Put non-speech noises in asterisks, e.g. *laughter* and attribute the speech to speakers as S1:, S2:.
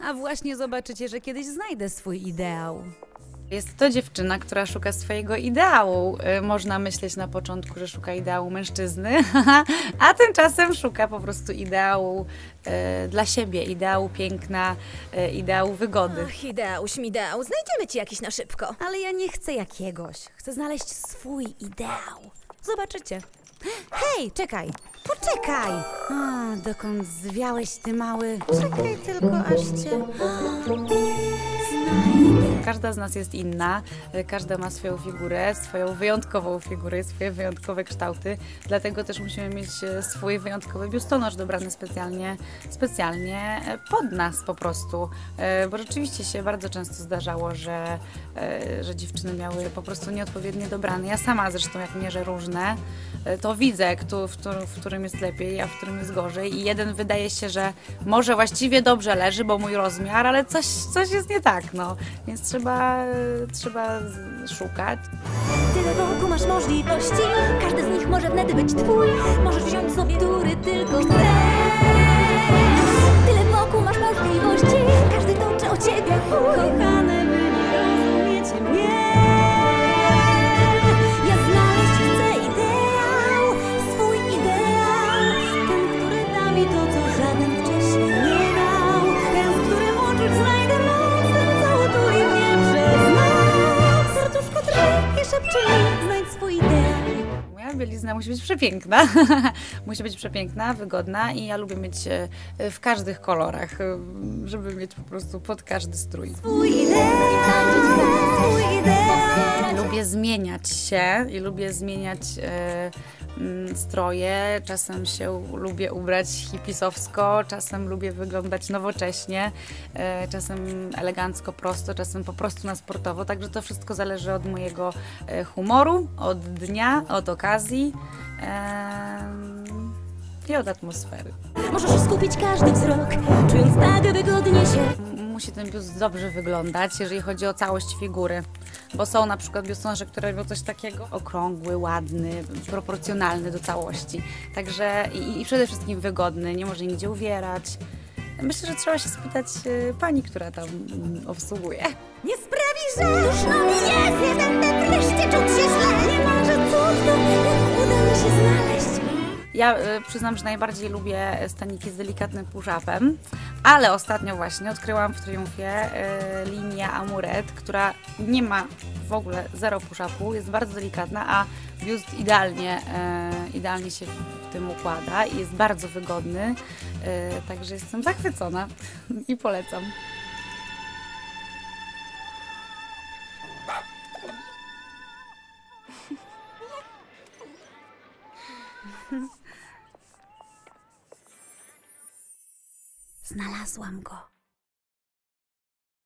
S1: A właśnie zobaczycie, że kiedyś znajdę swój ideał.
S2: Jest to dziewczyna, która szuka swojego ideału. Y, Można myśleć na początku, że szuka ideału mężczyzny, *laughs* a tymczasem szuka po prostu ideału y, dla siebie, ideału piękna, y, ideału wygody.
S3: Ach, ideał, śmideał, znajdziemy ci jakiś na szybko.
S1: Ale ja nie chcę jakiegoś. Chcę znaleźć swój ideał. Zobaczycie. *gasps* Hej, czekaj! Poczekaj! A, dokąd zwiałeś, ty mały? Czekaj tylko, aż cię...
S2: Każda z nas jest inna, y, każda ma swoją figurę, swoją wyjątkową figurę, swoje wyjątkowe kształty, dlatego też musimy mieć y, swój wyjątkowy biustonosz dobrany specjalnie, specjalnie y, pod nas po prostu, bo rzeczywiście się bardzo często zdarzało, że, że dziewczyny miały po prostu nieodpowiednio dobrane. Ja sama zresztą jak mierzę różne, to widzę, kto, w którym jest lepiej, a w którym jest gorzej i jeden wydaje się, że może właściwie dobrze leży, bo mój rozmiar, ale coś, coś jest nie tak, no. Więc trzeba, trzeba szukać.
S3: Tyle wokół masz możliwości, każdy z nich może wtedy być twój. Możesz wziąć
S2: bielizna musi być przepiękna. *laughs* musi być przepiękna, wygodna i ja lubię mieć e, w każdych kolorach, e, żeby mieć po prostu pod każdy strój. Lubię zmieniać się i lubię zmieniać e, stroje. Czasem się lubię ubrać hipisowsko, czasem lubię wyglądać nowocześnie, e, czasem elegancko, prosto, czasem po prostu na sportowo. Także to wszystko zależy od mojego e, humoru, od dnia, od okazji i od atmosfery.
S3: Możesz skupić każdy wzrok, czując tak wygodnie się.
S2: Musi ten biust dobrze wyglądać, jeżeli chodzi o całość figury. Bo są na przykład biustonosze, które robią coś takiego okrągły, ładny, proporcjonalny do całości. Także i, i przede wszystkim wygodny, nie może nigdzie uwierać. Myślę, że trzeba się spytać e, pani, która tam mm, obsługuje.
S3: Nie sprawi, że duszno mi jest, nie będę wreszcie czuć się źle. Nie marzę cudów, jak uda mi się znaleźć.
S2: Ja e, przyznam, że najbardziej lubię staniki z delikatnym push-upem, ale ostatnio właśnie odkryłam w Triumfie e, linię Amuret, która nie ma w ogóle zero push-upu, jest bardzo delikatna, a biust idealnie, e, idealnie się w tym układa i jest bardzo wygodny, e, także jestem zachwycona i polecam.
S1: Znalazłam go.